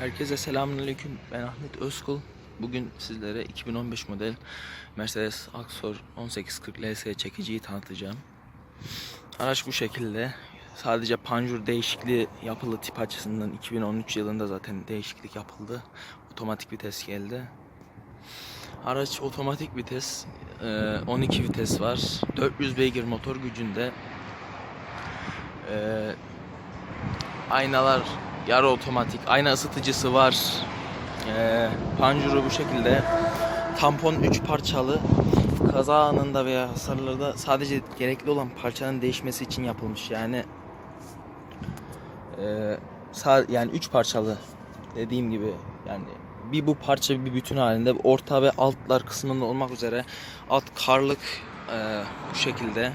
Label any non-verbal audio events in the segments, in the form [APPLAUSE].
Herkese selamünaleyküm. Ben Ahmet Özkul. Bugün sizlere 2015 model Mercedes Axor 1840 LS çekiciyi tanıtacağım. Araç bu şekilde. Sadece panjur değişikliği yapıldı tip açısından 2013 yılında zaten değişiklik yapıldı. Otomatik vites geldi. Araç otomatik vites, e, 12 vites var. 400 beygir motor gücünde. E, aynalar yarı otomatik, ayna ısıtıcısı var. E, panjuru bu şekilde. Tampon 3 parçalı. Kaza anında veya hasarlarda sadece gerekli olan parçanın değişmesi için yapılmış. Yani e, yani 3 parçalı dediğim gibi yani bir bu parça bir bütün halinde orta ve altlar kısmında olmak üzere alt karlık e, bu şekilde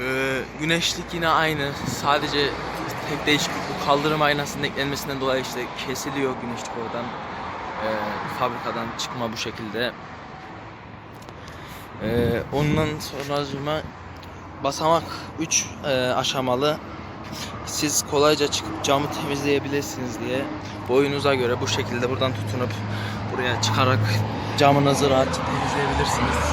ee, güneşlik yine aynı. Sadece tek değişiklik bu kaldırım aynasının eklenmesinden dolayı işte kesiliyor güneşlik oradan. Ee, fabrikadan çıkma bu şekilde. Ee, ondan sonra basamak 3 aşamalı. Siz kolayca çıkıp camı temizleyebilirsiniz diye boyunuza göre bu şekilde buradan tutunup buraya çıkarak camınızı rahatça temizleyebilirsiniz.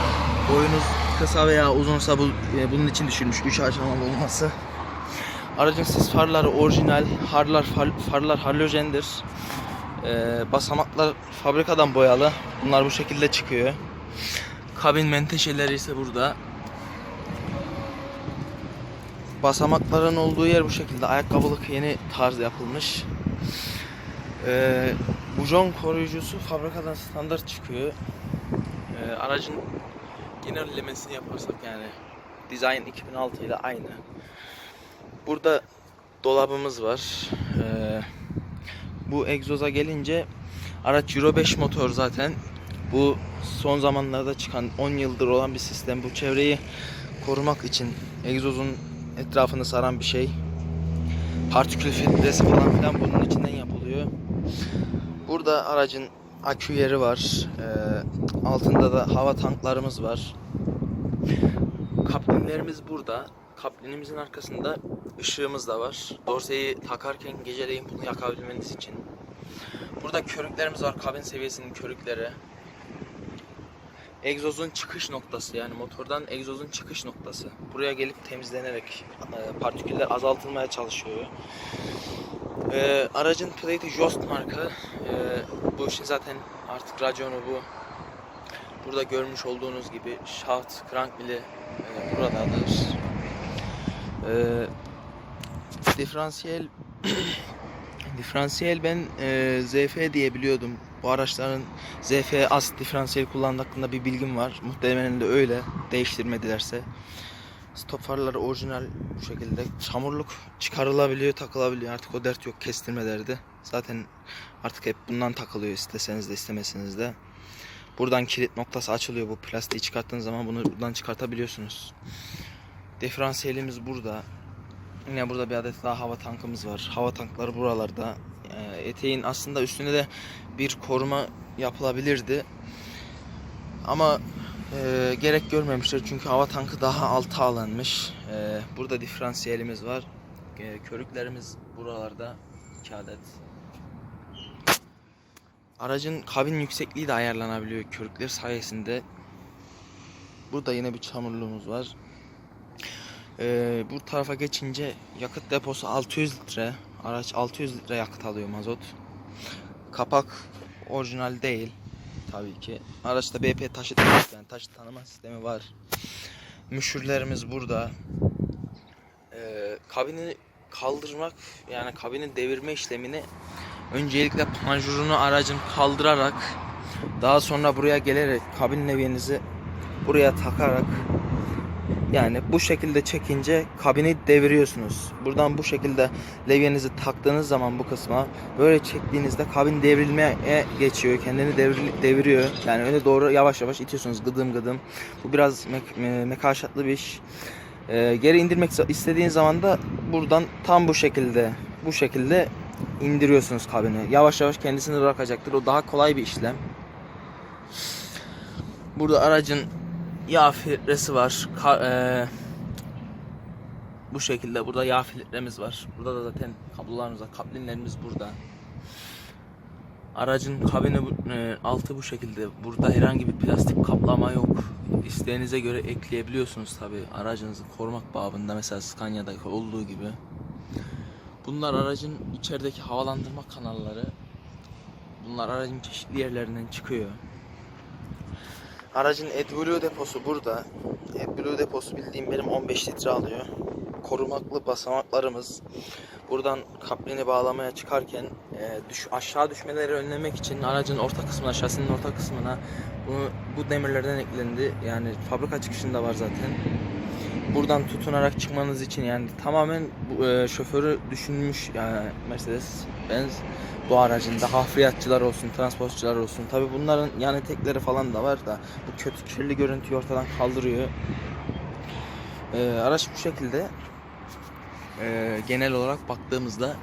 Boyunuz kısa veya uzunsa bu, e, bunun için düşünmüş 3 aşamalı olması. Aracın sis farları orijinal, farlar far, farlar halojendir. Ee, basamaklar fabrikadan boyalı. Bunlar bu şekilde çıkıyor. Kabin menteşeleri ise burada. Basamakların olduğu yer bu şekilde. Ayakkabılık yeni tarz yapılmış. Ee, bujon koruyucusu fabrikadan standart çıkıyor. Ee, aracın genellemesini yaparsak yani Design 2006 ile aynı. Burada dolabımız var. Ee, bu egzoza gelince araç Euro 5 motor zaten. Bu son zamanlarda çıkan 10 yıldır olan bir sistem. Bu çevreyi korumak için egzozun etrafını saran bir şey. Partikül filtresi falan filan bunun içinden yapılıyor. Burada aracın akü yeri var. Ee, altında da hava tanklarımız var. Kaplinlerimiz burada. Kaplinimizin arkasında ışığımız da var. Dorseyi takarken geceleyin bunu yakabilmeniz için. Burada körüklerimiz var. Kabin seviyesinin körükleri. Egzozun çıkış noktası yani motordan egzozun çıkış noktası. Buraya gelip temizlenerek e, partiküller azaltılmaya çalışıyor. Ee, aracın plate'i Jost marka. Ee, bu işin zaten artık raconu bu. Burada görmüş olduğunuz gibi shaft crank mili e, buradadır. Ee, diferansiyel [COUGHS] diferansiyel ben e, ZF diye biliyordum. Bu araçların ZF az diferansiyel kullandığı hakkında bir bilgim var. Muhtemelen de öyle. Değiştirmedilerse. Stop farları orijinal bu şekilde. Çamurluk çıkarılabiliyor, takılabiliyor. Artık o dert yok kestirme derdi. Zaten artık hep bundan takılıyor isteseniz de istemeseniz de. Buradan kilit noktası açılıyor. Bu plastiği çıkarttığınız zaman bunu buradan çıkartabiliyorsunuz. Diferansiyelimiz burada. Yine burada bir adet daha hava tankımız var. Hava tankları buralarda. Ee, Eteğin aslında üstüne de bir koruma yapılabilirdi. Ama e, gerek görmemişler çünkü hava tankı daha alta alınmış. E, burada diferansiyelimiz var. E, körüklerimiz buralarda 2 adet. Aracın kabin yüksekliği de ayarlanabiliyor körükler sayesinde. Burada yine bir çamurluğumuz var. Ee, bu tarafa geçince yakıt deposu 600 litre. Araç 600 litre yakıt alıyor mazot. Kapak orijinal değil tabii ki. Araçta BP taşıt yani taşıt tanıma sistemi var. Müşürlerimiz burada. Ee, kabini kaldırmak yani kabini devirme işlemini öncelikle panjurunu aracın kaldırarak daha sonra buraya gelerek kabin levyenizi buraya takarak yani bu şekilde çekince kabini deviriyorsunuz. Buradan bu şekilde levyenizi taktığınız zaman bu kısma böyle çektiğinizde kabin devrilmeye geçiyor. Kendini devir- deviriyor. Yani öne doğru yavaş yavaş itiyorsunuz gıdım gıdım. Bu biraz me- mekaşatlı bir iş. Ee, geri indirmek istediğin zaman da buradan tam bu şekilde bu şekilde indiriyorsunuz kabini. Yavaş yavaş kendisini bırakacaktır. O daha kolay bir işlem. Burada aracın yağ filtresi var. Ka- e, bu şekilde. Burada yağ filtremiz var. Burada da zaten kablolarımız var. Kaplinlerimiz burada. Aracın kabini e, altı bu şekilde. Burada herhangi bir plastik kaplama yok. İsteğinize göre ekleyebiliyorsunuz tabi. Aracınızı korumak babında mesela Scania'daki olduğu gibi. Bunlar aracın içerideki havalandırma kanalları. Bunlar aracın çeşitli yerlerinden çıkıyor. Aracın AdBlue deposu burada. AdBlue deposu bildiğim benim 15 litre alıyor. Korumaklı basamaklarımız. Buradan kaplini bağlamaya çıkarken e, düş, aşağı düşmeleri önlemek için aracın orta kısmına, şasinin orta kısmına bunu, bu demirlerden eklendi. Yani fabrika çıkışında var zaten. Buradan tutunarak çıkmanız için yani tamamen e, şoförü düşünmüş yani Mercedes Benz bu aracında hafriyatçılar olsun, transportçular olsun. Tabi bunların yani tekleri falan da var da bu kötü kirli görüntüyü ortadan kaldırıyor. Ee, araç bu şekilde. Ee, genel olarak baktığımızda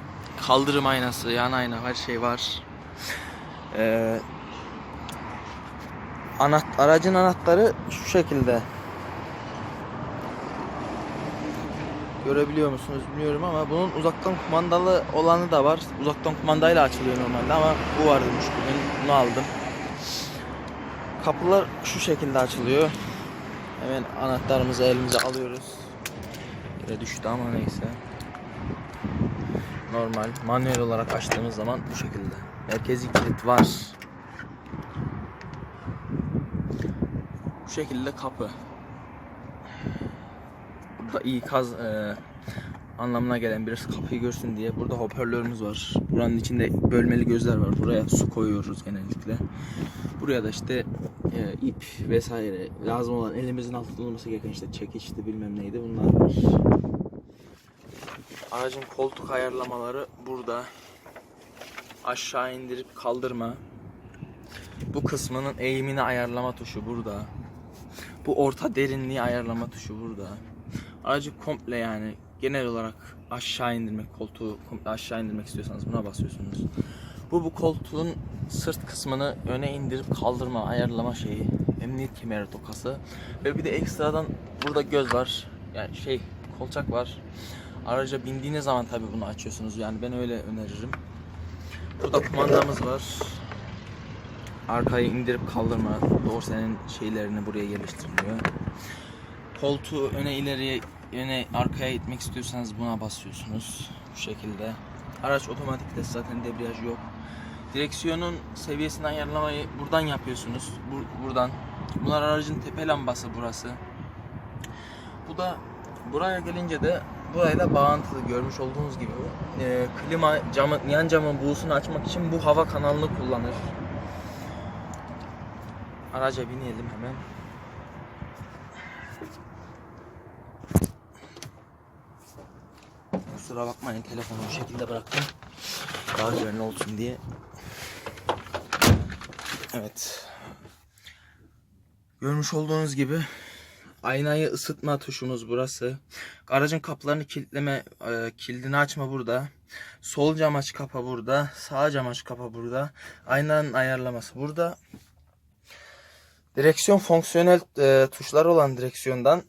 kaldırım aynası, yan ayna her şey var. Ee, anahtar, aracın anahtarı şu şekilde. Görebiliyor musunuz bilmiyorum ama bunun uzaktan kumandalı olanı da var. Uzaktan kumandayla açılıyor normalde ama bu varmış bugün. Bunu aldım. Kapılar şu şekilde açılıyor. Hemen anahtarımızı elimize alıyoruz. Yere düştü ama neyse. Normal. Manuel olarak açtığımız zaman bu şekilde. Merkezi kilit var. Bu şekilde kapı. Burada ikaz e, anlamına gelen birisi kapıyı görsün diye burada hoparlörümüz var. Buranın içinde bölmeli gözler var. Buraya su koyuyoruz genellikle. Buraya da işte e, ip vesaire lazım olan elimizin altında olması gereken işte çekiçti bilmem neydi bunlar var. Aracın koltuk ayarlamaları burada. Aşağı indirip kaldırma. Bu kısmının eğimini ayarlama tuşu burada. Bu orta derinliği ayarlama tuşu burada. Aracı komple yani genel olarak aşağı indirmek, koltuğu komple aşağı indirmek istiyorsanız buna basıyorsunuz. Bu bu koltuğun sırt kısmını öne indirip kaldırma, ayarlama şeyi. Emniyet kemeri tokası. Ve bir de ekstradan burada göz var. Yani şey kolçak var. Araca bindiğiniz zaman tabi bunu açıyorsunuz. Yani ben öyle öneririm. Burada kumandamız var. Arkayı indirip kaldırma. Dorsenin şeylerini buraya yerleştiriliyor. Koltuğu öne ileriye öne arkaya itmek istiyorsanız buna basıyorsunuz. Bu şekilde. Araç otomatik vites zaten debriyaj yok. Direksiyonun seviyesini ayarlamayı buradan yapıyorsunuz. Bur- buradan. Bunlar aracın tepe lambası burası. Bu da buraya gelince de burayla bağlantılı görmüş olduğunuz gibi e, klima camı, yan camın buğusunu açmak için bu hava kanalını kullanır. Araca binelim hemen. Kusura bakmayın telefonu bu şekilde bıraktım. Daha güvenli olsun diye. Evet. Görmüş olduğunuz gibi aynayı ısıtma tuşumuz burası. Aracın kapılarını kilitleme, e, kilidini açma burada. Sol cam aç kapa burada. Sağ cam aç kapa burada. Aynanın ayarlaması burada. Direksiyon fonksiyonel e, tuşlar olan direksiyondan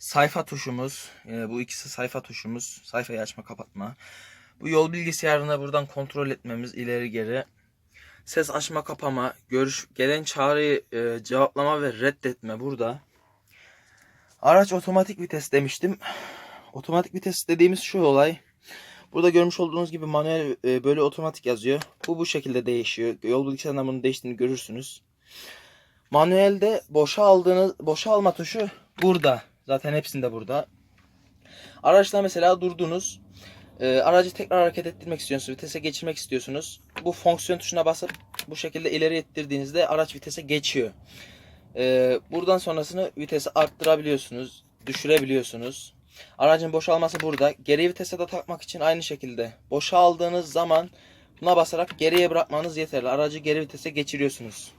sayfa tuşumuz. e, bu ikisi sayfa tuşumuz. Sayfayı açma kapatma. Bu yol bilgisayarına buradan kontrol etmemiz ileri geri. Ses açma kapama, görüş gelen çağrıyı e, cevaplama ve reddetme burada. Araç otomatik vites demiştim. Otomatik vites dediğimiz şu olay. Burada görmüş olduğunuz gibi manuel e, böyle otomatik yazıyor. Bu bu şekilde değişiyor. Yol bilgisayarından bunun değiştiğini görürsünüz. Manuelde boşa aldığınız boşa alma tuşu burada. Zaten hepsinde burada. Araçta mesela durdunuz. E, aracı tekrar hareket ettirmek istiyorsunuz. Vitese geçirmek istiyorsunuz. Bu fonksiyon tuşuna basıp bu şekilde ileri ittirdiğinizde araç vitese geçiyor. E, buradan sonrasını vitesi arttırabiliyorsunuz. Düşürebiliyorsunuz. Aracın boşalması burada. Geri vitese de takmak için aynı şekilde. Boşa aldığınız zaman buna basarak geriye bırakmanız yeterli. Aracı geri vitese geçiriyorsunuz.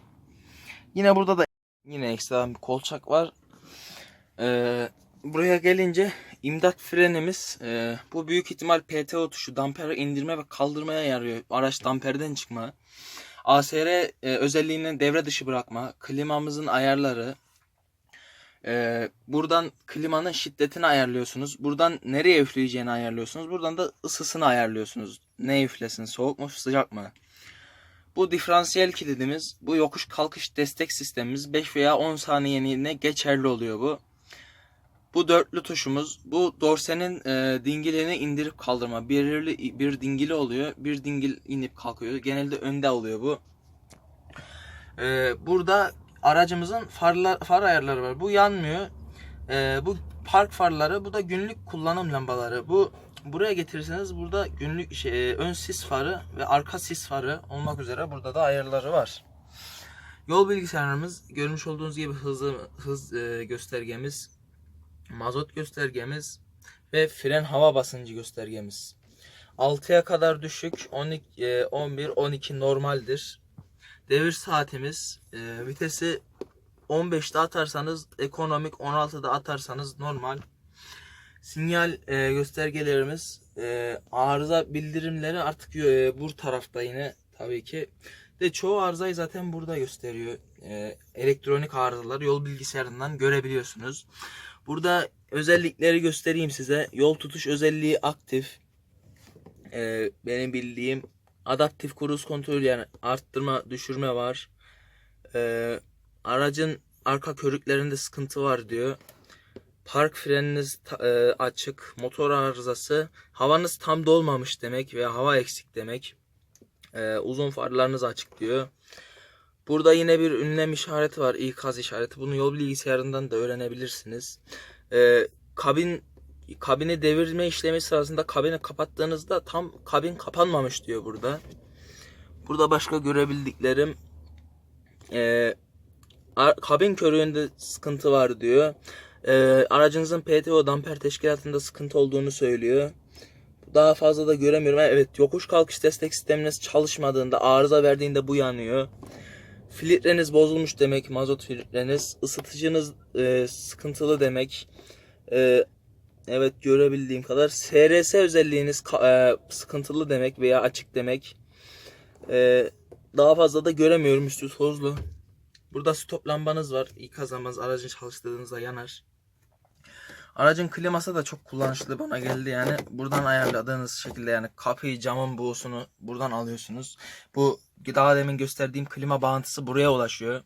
Yine burada da yine ekstra bir kolçak var. Ee, buraya gelince imdat frenimiz e, bu büyük ihtimal PTO tuşu damperi indirme ve kaldırmaya yarıyor. Araç damperden çıkma. ASR e, özelliğini devre dışı bırakma. Klimamızın ayarları. Ee, buradan klimanın şiddetini ayarlıyorsunuz. Buradan nereye üfleyeceğini ayarlıyorsunuz. Buradan da ısısını ayarlıyorsunuz. Ne üflesin, soğuk mu, sıcak mı? Bu diferansiyel kilidimiz, bu yokuş kalkış destek sistemimiz 5 veya 10 saniyeliğine geçerli oluyor bu. Bu dörtlü tuşumuz, bu dorsenin e, dingilini indirip kaldırma. Belirli bir dingili oluyor, bir dingil inip kalkıyor. Genelde önde oluyor bu. E, burada aracımızın farlar, far ayarları var. Bu yanmıyor. E, bu park farları, bu da günlük kullanım lambaları. Bu buraya getirirseniz burada günlük şey, e, ön sis farı ve arka sis farı olmak üzere burada da ayarları var. Yol bilgisayarımız görmüş olduğunuz gibi hızı hız e, göstergemiz, mazot göstergemiz ve fren hava basıncı göstergemiz. 6'ya kadar düşük, 12 e, 11 12 normaldir. Devir saatimiz, e, vitesi 15'te atarsanız ekonomik, 16'da atarsanız normal. Sinyal e, göstergelerimiz, e, arıza bildirimleri artık e, bu tarafta yine tabii ki. De çoğu arızayı zaten burada gösteriyor. E, elektronik arızalar yol bilgisayarından görebiliyorsunuz. Burada özellikleri göstereyim size. Yol tutuş özelliği aktif. E, benim bildiğim adaptif kruz kontrol yani arttırma düşürme var. E, aracın arka körüklerinde sıkıntı var diyor. Park freniniz e, açık, motor arızası, havanız tam dolmamış demek veya hava eksik demek. E, uzun farlarınız açık diyor. Burada yine bir ünlem işareti var, ikaz işareti. Bunu yol bilgisayarından da öğrenebilirsiniz. E, kabin kabini devirme işlemi sırasında kabini kapattığınızda tam kabin kapanmamış diyor burada. Burada başka görebildiklerim e, kabin körüğünde sıkıntı var diyor. E, aracınızın PTO damper teşkilatında sıkıntı olduğunu söylüyor. Daha fazla da göremiyorum. Evet yokuş kalkış destek sisteminiz çalışmadığında arıza verdiğinde bu yanıyor. Filtreniz bozulmuş demek mazot filtreniz. Isıtıcınız e, sıkıntılı demek. E, evet görebildiğim kadar. SRS özelliğiniz e, sıkıntılı demek veya açık demek. E, daha fazla da göremiyorum üstü tozlu. Burada stop lambanız var. İkaz lambanız aracın çalıştırdığınızda yanar. Aracın kliması da çok kullanışlı bana geldi yani. Buradan ayarladığınız şekilde yani kapıyı camın buğusunu buradan alıyorsunuz. Bu daha demin gösterdiğim klima bağıntısı buraya ulaşıyor.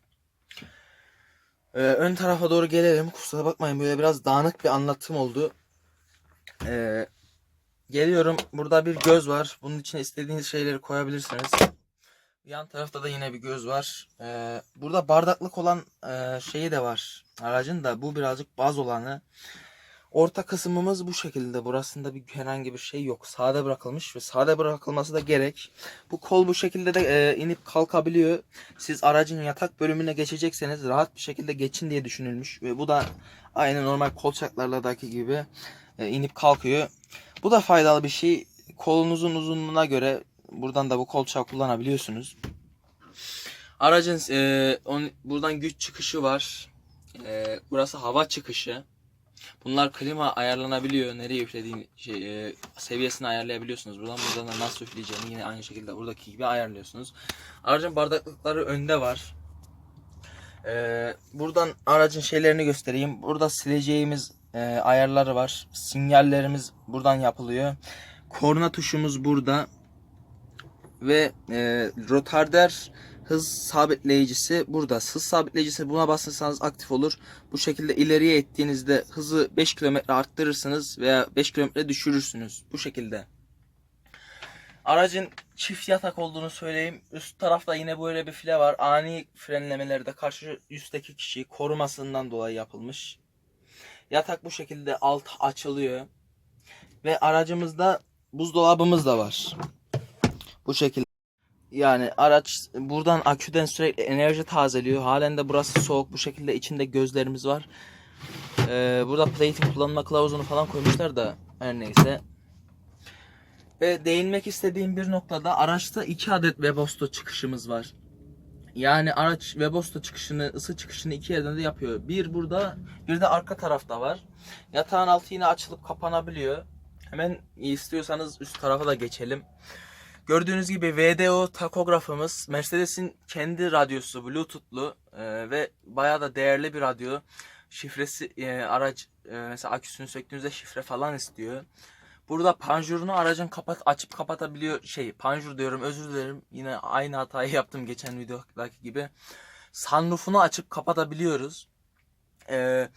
Ee, ön tarafa doğru gelelim. Kusura bakmayın böyle biraz dağınık bir anlatım oldu. Ee, geliyorum. Burada bir göz var. Bunun için istediğiniz şeyleri koyabilirsiniz. Yan tarafta da yine bir göz var. Ee, burada bardaklık olan e, şeyi de var. Aracın da bu birazcık baz olanı. Orta kısmımız bu şekilde. Burasında bir herhangi bir şey yok. Sade bırakılmış ve sade bırakılması da gerek. Bu kol bu şekilde de e, inip kalkabiliyor. Siz aracın yatak bölümüne geçecekseniz rahat bir şekilde geçin diye düşünülmüş ve bu da aynı normal kolçaklardaki gibi e, inip kalkıyor. Bu da faydalı bir şey. Kolunuzun uzunluğuna göre buradan da bu kolçağı kullanabiliyorsunuz. Aracın e, on, buradan güç çıkışı var. E, burası hava çıkışı. Bunlar klima ayarlanabiliyor. Nereye üflediğin şey, e, seviyesini ayarlayabiliyorsunuz. Buradan buradan da nasıl üfleyeceğini yine aynı şekilde buradaki gibi ayarlıyorsunuz. Aracın bardaklıkları önde var. E, buradan aracın şeylerini göstereyim. Burada sileceğimiz e, ayarları var. Sinyallerimiz buradan yapılıyor. Korna tuşumuz burada. Ve e, rotarder hız sabitleyicisi burada. Hız sabitleyicisi buna basırsanız aktif olur. Bu şekilde ileriye ettiğinizde hızı 5 km arttırırsınız veya 5 km düşürürsünüz. Bu şekilde. Aracın çift yatak olduğunu söyleyeyim. Üst tarafta yine böyle bir file var. Ani frenlemelerde karşı üstteki kişiyi korumasından dolayı yapılmış. Yatak bu şekilde alt açılıyor. Ve aracımızda buzdolabımız da var. Bu şekilde. Yani araç buradan aküden sürekli enerji tazeliyor. Halen de burası soğuk. Bu şekilde içinde gözlerimiz var. Ee, burada plating kullanma kılavuzunu falan koymuşlar da her neyse. Ve değinmek istediğim bir noktada araçta iki adet Webasto çıkışımız var. Yani araç Webasto çıkışını, ısı çıkışını iki yerden de yapıyor. Bir burada, bir de arka tarafta var. Yatağın altı yine açılıp kapanabiliyor. Hemen istiyorsanız üst tarafa da geçelim. Gördüğünüz gibi VDO takografımız Mercedes'in kendi radyosu Bluetooth'lu e, ve bayağı da değerli bir radyo. şifresi e, araç e, mesela aküsünü söktüğünüzde şifre falan istiyor. Burada panjurunu aracın kapat açıp kapatabiliyor şey panjur diyorum özür dilerim yine aynı hatayı yaptım geçen videodaki gibi sunroofunu açıp kapatabiliyoruz. Ee,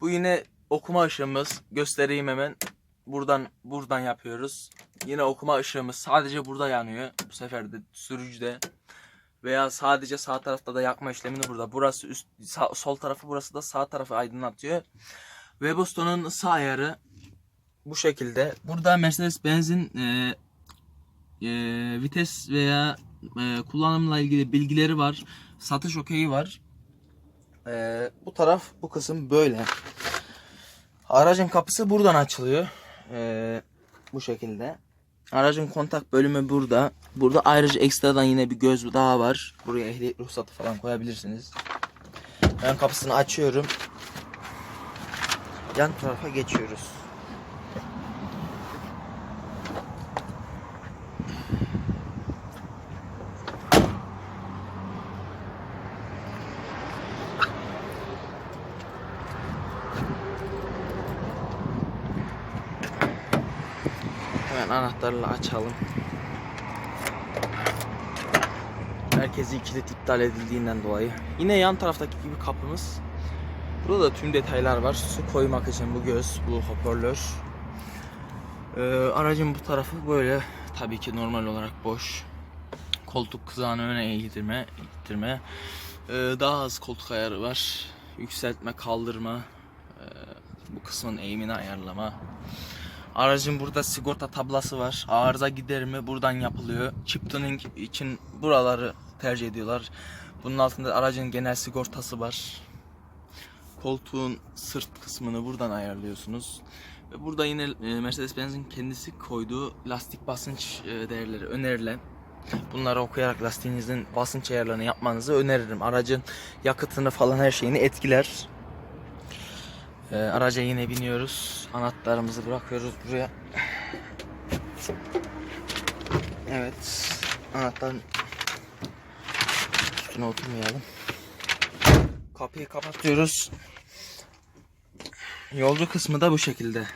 bu yine okuma ışığımız göstereyim hemen buradan buradan yapıyoruz. Yine okuma ışığımız sadece burada yanıyor bu sefer de sürücüde veya sadece sağ tarafta da yakma işlemini burada. Burası üst sağ- sol tarafı burası da sağ tarafı aydınlatıyor. Webasto'nun ısı ayarı bu şekilde. Burada Mercedes benzin e, e, vites veya e, kullanımla ilgili bilgileri var. Satış okeyi var. E, bu taraf bu kısım böyle. Aracın kapısı buradan açılıyor. E, bu şekilde. Aracın kontak bölümü burada. Burada ayrıca ekstradan yine bir göz daha var. Buraya ehliyet ruhsatı falan koyabilirsiniz. Ben kapısını açıyorum. Yan tarafa geçiyoruz. Hemen anahtarla açalım. Merkezi kilit iptal edildiğinden dolayı. Yine yan taraftaki gibi kapımız. Burada da tüm detaylar var. Su koymak için bu göz, bu hoparlör. Ee, aracın bu tarafı böyle tabii ki normal olarak boş. Koltuk kızağını öne eğdirme, ittirme. Ee, daha az koltuk ayarı var. Yükseltme, kaldırma. Ee, bu kısmın eğimini ayarlama. Aracın burada sigorta tablası var. Arıza giderimi buradan yapılıyor. Chip tuning için buraları tercih ediyorlar. Bunun altında aracın genel sigortası var. Koltuğun sırt kısmını buradan ayarlıyorsunuz. Ve burada yine e, Mercedes-Benz'in kendisi koyduğu lastik basınç e, değerleri önerilen. Bunları okuyarak lastiğinizin basınç ayarlarını yapmanızı öneririm. Aracın yakıtını falan her şeyini etkiler. Ee, araca yine biniyoruz. Anahtarımızı bırakıyoruz buraya. Evet. Anahtarın üstüne oturmayalım. Kapıyı kapatıyoruz. Yolcu kısmı da bu şekilde.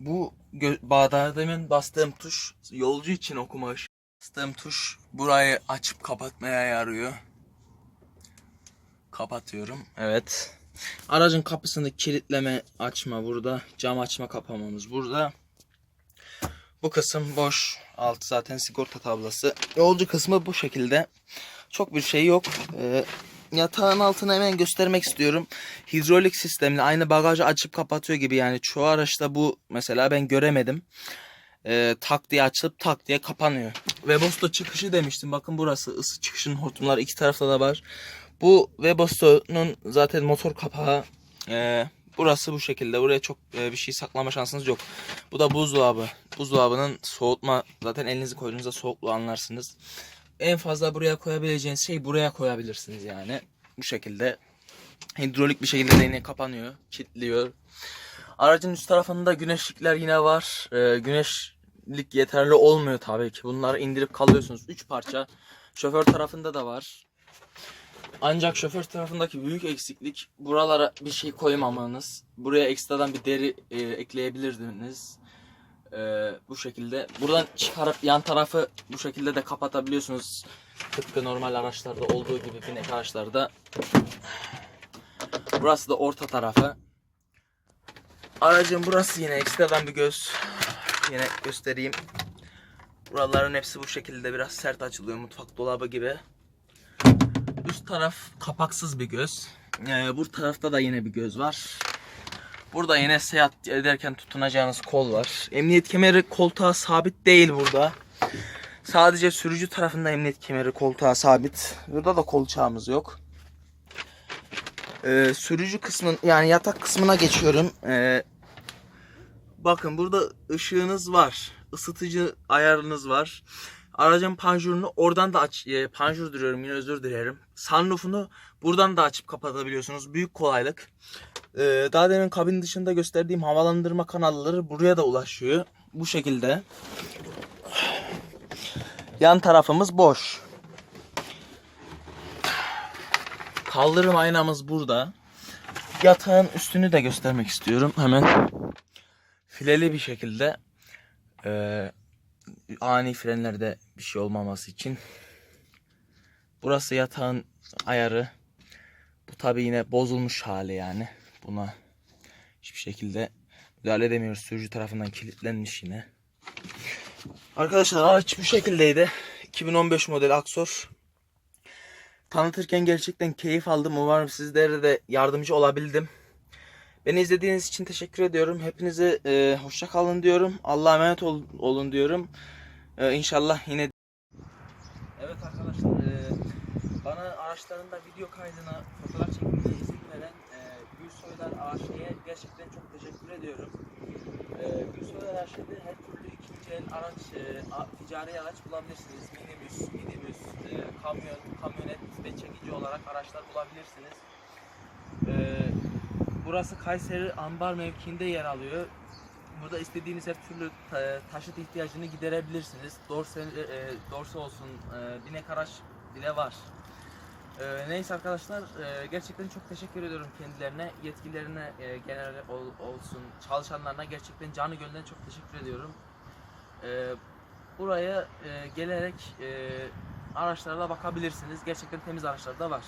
Bu gö- bağda demin bastığım tuş yolcu için okuma ışığı. Bastığım tuş burayı açıp kapatmaya yarıyor. Kapatıyorum. Evet. Aracın kapısını kilitleme açma burada. Cam açma kapamamız burada. Bu kısım boş. Altı zaten sigorta tablası. Yolcu kısmı bu şekilde. Çok bir şey yok. Ee, yatağın altını hemen göstermek istiyorum. Hidrolik sistemli aynı bagajı açıp kapatıyor gibi yani çoğu araçta bu mesela ben göremedim. Ee, tak diye açılıp tak diye kapanıyor. Webasto çıkışı demiştim. Bakın burası ısı çıkışının hortumları iki tarafta da var. Bu Webasto'nun zaten motor kapağı. Ee, burası bu şekilde. Buraya çok e, bir şey saklama şansınız yok. Bu da buzdolabı. Buzdolabının soğutma. Zaten elinizi koyduğunuzda soğukluğu anlarsınız. En fazla buraya koyabileceğiniz şey buraya koyabilirsiniz yani. Bu şekilde. Hidrolik bir şekilde de yine kapanıyor. Kilitliyor. Aracın üst tarafında güneşlikler yine var. Ee, güneşlik yeterli olmuyor tabii ki. Bunları indirip kalıyorsunuz. 3 parça. Şoför tarafında da var. Ancak şoför tarafındaki büyük eksiklik buralara bir şey koymamanız. Buraya ekstradan bir deri e, ekleyebilirdiniz. E, bu şekilde. Buradan çıkarıp yan tarafı bu şekilde de kapatabiliyorsunuz. Tıpkı normal araçlarda olduğu gibi binek araçlarda. Burası da orta tarafı. Aracın burası yine ekstradan bir göz. Yine göstereyim. Buraların hepsi bu şekilde biraz sert açılıyor mutfak dolabı gibi. Üst taraf kapaksız bir göz. Ee, bu tarafta da yine bir göz var. Burada yine seyahat ederken tutunacağınız kol var. Emniyet kemeri koltuğa sabit değil burada. Sadece sürücü tarafında emniyet kemeri koltuğa sabit. Burada da kolçağımız yok. Ee, sürücü kısmın yani yatak kısmına geçiyorum. Ee, bakın burada ışığınız var. Isıtıcı ayarınız var. Aracın panjurunu oradan da aç, e, panjur diyorum yine özür dilerim. Sunroof'unu buradan da açıp kapatabiliyorsunuz. Büyük kolaylık. Ee, daha demin kabin dışında gösterdiğim havalandırma kanalları buraya da ulaşıyor. Bu şekilde. Yan tarafımız boş. Kaldırım aynamız burada. Yatağın üstünü de göstermek istiyorum hemen. Fileli bir şekilde eee, ani frenlerde bir şey olmaması için. Burası yatağın ayarı. Bu tabi yine bozulmuş hali yani. Buna hiçbir şekilde müdahale edemiyoruz. Sürücü tarafından kilitlenmiş yine. Arkadaşlar araç bu şekildeydi. 2015 model Aksor. Tanıtırken gerçekten keyif aldım. Umarım sizlere de yardımcı olabildim. Beni izlediğiniz için teşekkür ediyorum. Hepinize e, hoşça kalın diyorum. Allah'a emanet ol- olun diyorum. E, inşallah yine Evet arkadaşlar e, bana araçlarında video kaydına fotoğraf çekmeye izin veren e, Gülsoylar AŞ'ye gerçekten çok teşekkür ediyorum. E, Gülsoylar AŞ'de her türlü ikinci el araç, e, a- ticari araç bulabilirsiniz. Minibüs, minibüs, e, kamyon, kamyonet ve çekici olarak araçlar bulabilirsiniz. E, burası Kayseri Ambar mevkiinde yer alıyor. Burada istediğiniz her türlü ta- taşıt ihtiyacını giderebilirsiniz. Dorse, e, dorse olsun, e, binek araç bile var. E, neyse arkadaşlar, e, gerçekten çok teşekkür ediyorum kendilerine, yetkililerine e, genel ol- olsun, çalışanlarına gerçekten canı gönülden çok teşekkür ediyorum. E, buraya e, gelerek e, araçlara bakabilirsiniz. Gerçekten temiz araçlar da var.